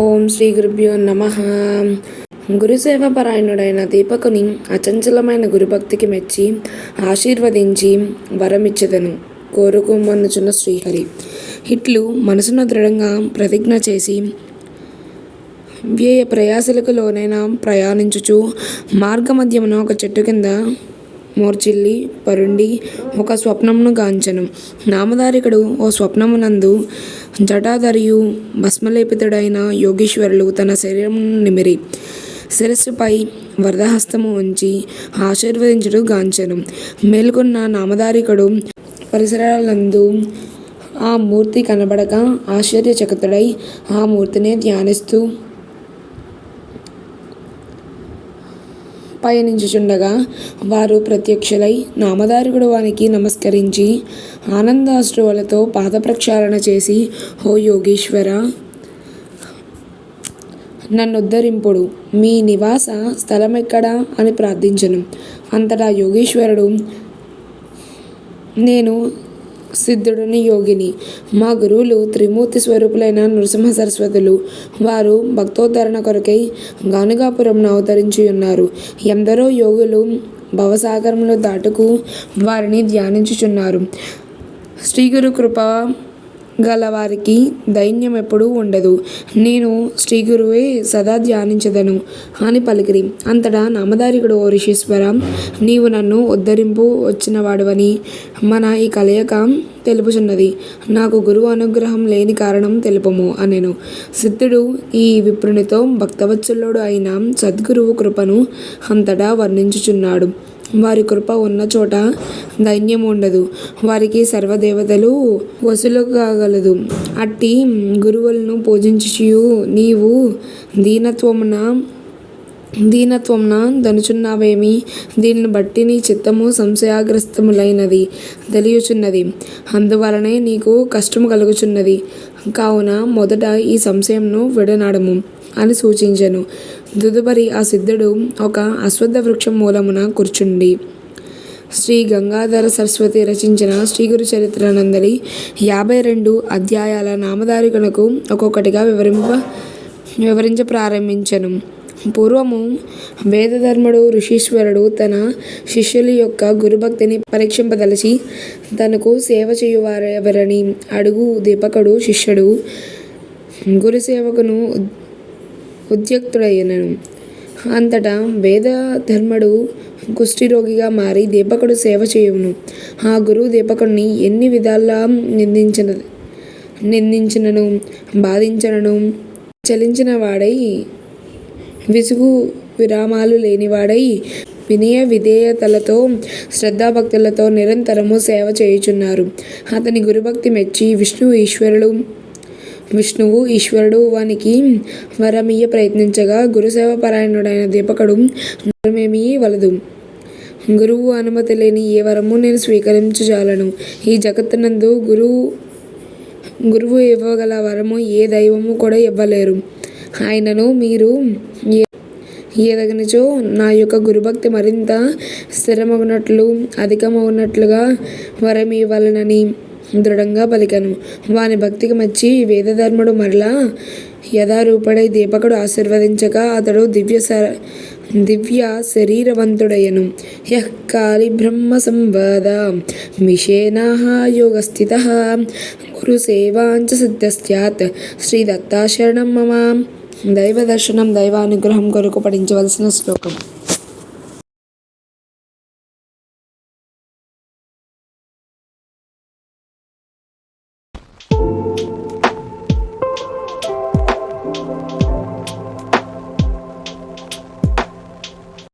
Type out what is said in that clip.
ఓం శ్రీ గురుభ్యో నమ. గురుసేవపరాయణుడైన దీపకుని అచంచలమైన గురుభక్తికి మెచ్చి ఆశీర్వదించి వరమిచ్చెదను కోరుకోమనుచున్న శ్రీహరి. హిట్లు మనసును దృఢంగా ప్రతిజ్ఞ చేసి వ్యయ ప్రయాసలకు లోనైనా ప్రయాణించుచు మార్గమధ్యమున ఒక చెట్టు కింద మోర్చిల్లి పరుండి ఒక స్వప్నమును గాంచెను. నామధారికుడు ఓ స్వప్నమునందు జటాధరియు భస్మలేపితుడైన యోగీశ్వరులు తన శరీరం నిమిరి శిరస్సుపై వరదహస్తము ఉంచి ఆశీర్వదించుడు గాంచను. మేల్కొన్న నామధారికుడు పరిసరాలందు ఆ మూర్తి కనబడక ఆశ్చర్యచకితుడై ఆ మూర్తిని ధ్యానిస్తూ పయనించుచుండగా వారు ప్రత్యక్షలై నామదారుగుడు వానికి నమస్కరించి ఆనందాశ్రువులతో పాద ప్రక్షాళన చేసి ఓ యోగేశ్వర నన్నుద్ధరింపుడు. మీ నివాస స్థలం ఎక్కడా అని ప్రార్థించను. అంతటా యోగీశ్వరుడు నేను సిద్ధుడుని యోగిని. మా గురువులు త్రిమూర్తి స్వరూపులైన నృసింహ సరస్వతులు వారు భక్తోద్ధరణ కొరకై గానుగాపురంను అవతరించి ఉన్నారు. ఎందరో యోగులు భవసాగరంలో దాటుకు వారిని ధ్యానించుచున్నారు. శ్రీగురు కృప గల వారికి దైన్యం ఎప్పుడూ ఉండదు. నేను శ్రీ గురువే సదా ధ్యానించదను. అని పలికిరి. అంతటా నామధారికుడు ఓ ఋషీశ్వర నీవు నన్ను ఉద్ధరింపు వచ్చినవాడవని మన ఈ కలయిక తెలుపుచున్నది. నాకు గురువు అనుగ్రహం లేని కారణం తెలుపము అనెను. సిద్ధుడు ఈ విప్రునితో భక్తవత్సలుడు అయిన సద్గురువు కృపను అంతటా వర్ణించుచున్నాడు. వారి కృప ఉన్న చోట దైన్యం ఉండదు. వారికి సర్వదేవతలు వసూలు కాగలదు అట్టి గురువులను పూజించుచు నీవు దీనత్వమున దీనత్వంన దనుచున్నావేమి దీనిని బట్టి నీ చిత్తము సంశయాగ్రస్తములైనది తెలియచున్నది. అందువలనే నీకు కష్టము కలుగుచున్నది. కావున మొదట ఈ సంశయంను విడనాడము. అని సూచించెను. తదుపరి ఆ సిద్ధుడు ఒక అశ్వత్థ వృక్షం మూలమున కూర్చుండి. శ్రీ గంగాధర సరస్వతి రచించిన శ్రీగురు చరిత్రనందరి యాభై రెండు అధ్యాయాల నామధారికునకు ఒక్కొక్కటిగా వివరింప వివరించ ప్రారంభించెను. పూర్వము వేదధర్ముడు ఋషీశ్వరుడు తన శిష్యుల యొక్క గురుభక్తిని పరీక్షింపదలచి తనకు సేవ చేయువారెవరని అడుగు దీపకుడు శిష్యుడు గురుసేవకును ఉద్యుక్తుడయ్యను అంతటా వేదధర్ముడు కుష్ఠిరోగిగా మారి దీపకుడు సేవ చేయును. ఆ గురువు దీపకుడిని ఎన్ని విధాలా నిందించిన నిందించినను బాధించినను చలించిన వాడై విసుగు విరామాలు లేనివాడై వినయ విధేయతలతో శ్రద్ధాభక్తులతో నిరంతరము సేవ చేయుచున్నారు. అతని గురుభక్తి మెచ్చి విష్ణు ఈశ్వరుడు విష్ణువు ఈశ్వరుడు వానికి వరమియ్య ప్రయత్నించగా గురుసేవ పరాయణుడైన దీపకుడు వరమేమీ వలదు. గురువు అనుమతి లేని ఏ వరము నేను స్వీకరించజాలను. ఈ జగత్తునందు గురువు గురువు ఇవ్వగల వరము ఏ దైవము కూడా ఇవ్వలేరు. ఆయనను మీరు ఏ ఏదగనిచో నా యొక్క గురుభక్తి మరింత స్థిరమగునట్లు అధికమవునట్లుగా వరం ఇవ్వాలనని దృఢంగా పలికెను. వాని భక్తికి మెచ్చి వేదధర్ముడు మరలా యథారూపుడై దీపకుడు ఆశీర్వదించగా అతడు దివ్య దివ్య శరీరవంతుడయ్యను. యః కాలి బ్రహ్మ సంవాద మిషేనాహ యోగస్థిత గురుసేవాంచ సిద్ధస్యాత్ శ్రీ దత్తాశరణం మమ. దైవ దర్శనం దైవానుగ్రహం కొరకు పఠించవలసిన శ్లోకం.